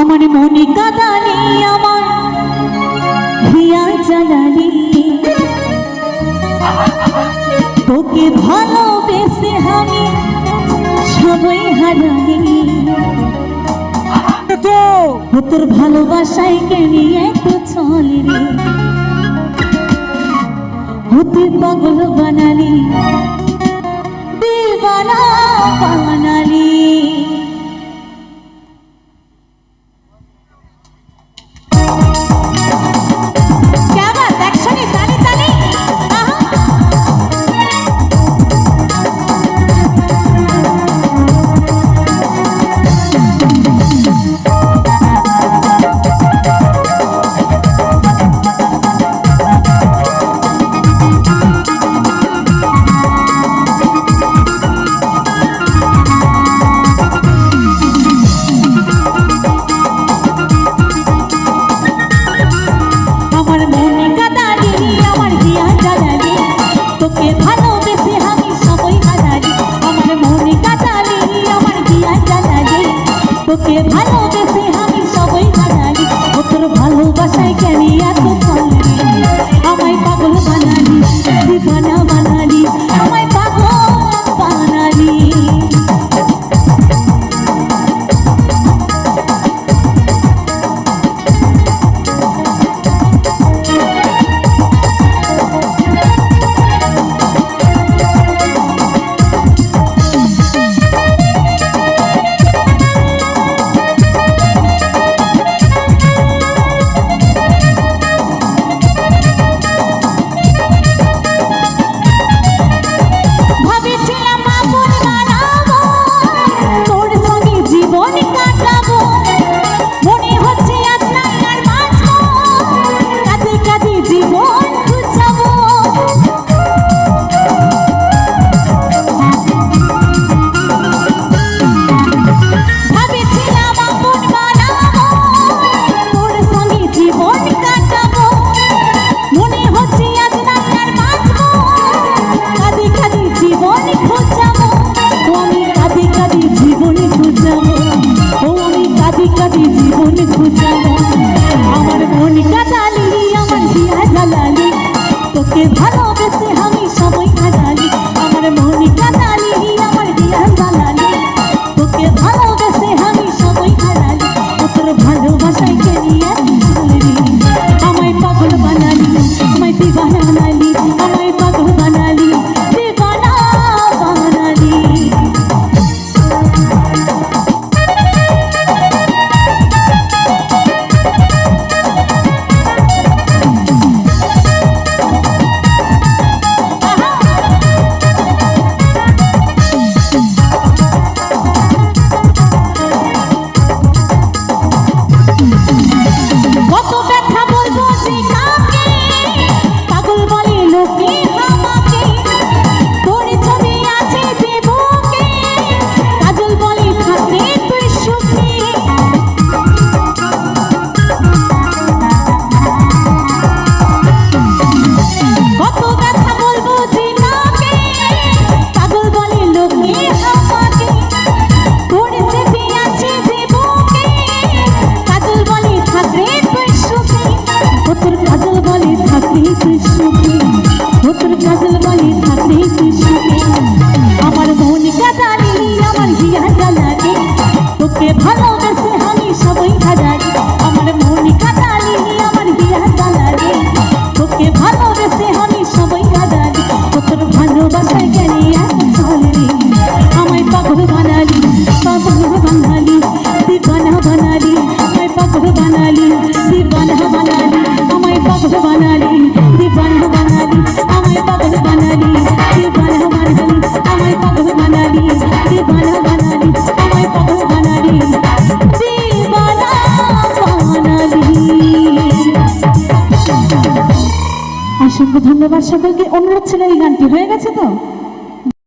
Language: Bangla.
আমার মনে কাদালি আমার। হিয়া জ্বালালি তোকে ভালোবেসে আমি সবই হারালি তো তোর ভালোবাসায় কে নিয়ে তো চলে রে। হতে পাগল বানালি। বিবানা পাগল তোকে ভালোবেসে আমি সবই হারাই। ও তোর ভালোবাসায় কেন এত আমায় পাগল বানাই Thank you. ভালোবেসে আমি সবাই হাজার। আমার মন কাটালি আমার বিয়া চালালি তোকে ভালোবেসে আমি সবাই হাজার। তোর ভালোবাসা গেলি চলি আমায় পাগল বানালি পাগল বানালি, দিবানা বানালি। আমায় পাগল বানালি, দিবানা বানালি। আমায় পাগল বানালি, দিবানা বানালি। আমায় অসংখ্য ধন্যবাদ সকলকে। অনুরোধ ছিল এই গানটি। হয়ে গেছে তো?